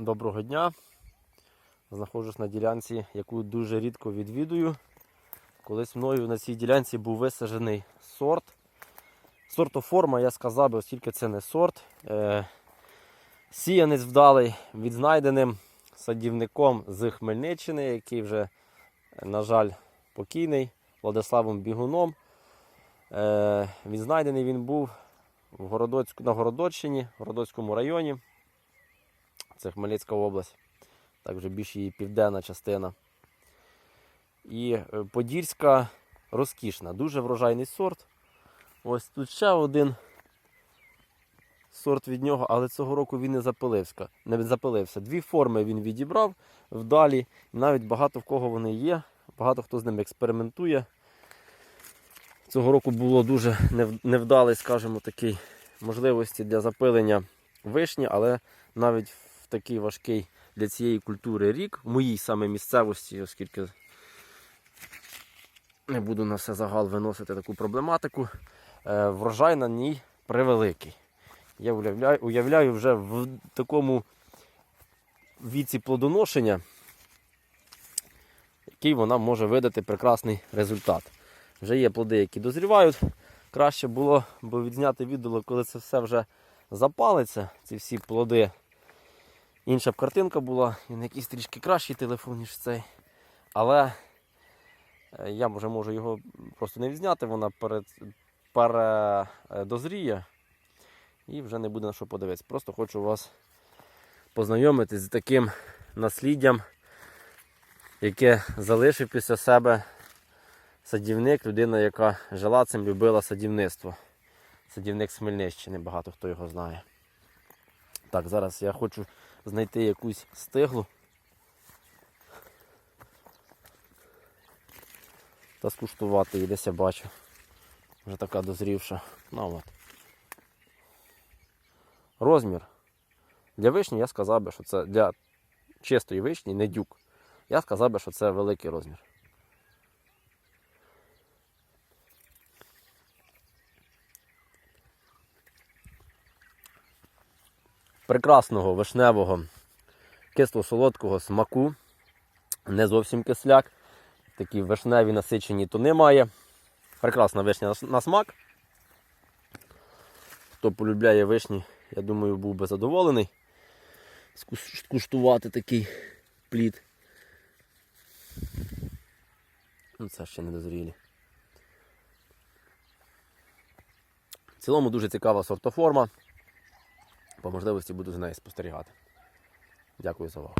Доброго дня. Знаходжусь на ділянці, яку дуже рідко відвідую. Колись мною на цій ділянці був висаджений сорт. Сортоформа, я сказав би, оскільки це не сорт. Е, сіянець вдалий відзнайденим садівником з Хмельниччини, який вже, на жаль, покійний Владиславом Бігуном. Е, відзнайдений він був в Городоцьку, на Городоччині, в Городоцькому районі. Це Хмельницька область, так вже більш її південна частина. І е, Подільська розкішна, дуже врожайний сорт. Ось тут ще один сорт від нього, але цього року він не запилився. Не запилився. Дві форми він відібрав вдалі. Навіть багато в кого вони є, багато хто з ними експериментує. Цього року було дуже невдалий, скажімо, такий можливості для запилення вишні, але навіть в такий важкий для цієї культури рік, в моїй саме місцевості, оскільки не буду на все загал виносити таку проблематику, е, врожай на ній превеликий. Я уявляю, уявляю вже в такому віці плодоношення, який вона може видати прекрасний результат. Вже є плоди, які дозрівають. Краще було б відзняти відео, коли це все вже запалиться, ці всі плоди. Інша б картинка була, і на якийсь трішки кращий телефон, ніж цей. Але е, я вже можу його просто не відзняти, вона перед, передозріє і вже не буде на що подивитися. Просто хочу вас познайомити з таким насліддям, яке залишив після себе садівник, людина, яка жила цим, любила садівництво. Садівник з Хмельниччини, багато хто його знає. Так, зараз я хочу знайти якусь стиглу. Та скуштувати її десь я бачу. Вже така дозрівша. Ну от. Розмір. Для вишні я сказав би, що це для чистої вишні, не дюк. Я сказав би, що це великий розмір. Прекрасного вишневого кисло-солодкого смаку. Не зовсім кисляк. Такі вишневі насичені то немає. Прекрасна вишня на- смак. Хто полюбляє вишні, я думаю, був би задоволений скуш- скуштувати такий плід. Ну, це ще не дозрілі. В цілому дуже цікава сортоформа. По можливості буду за нею спостерігати. Дякую за увагу.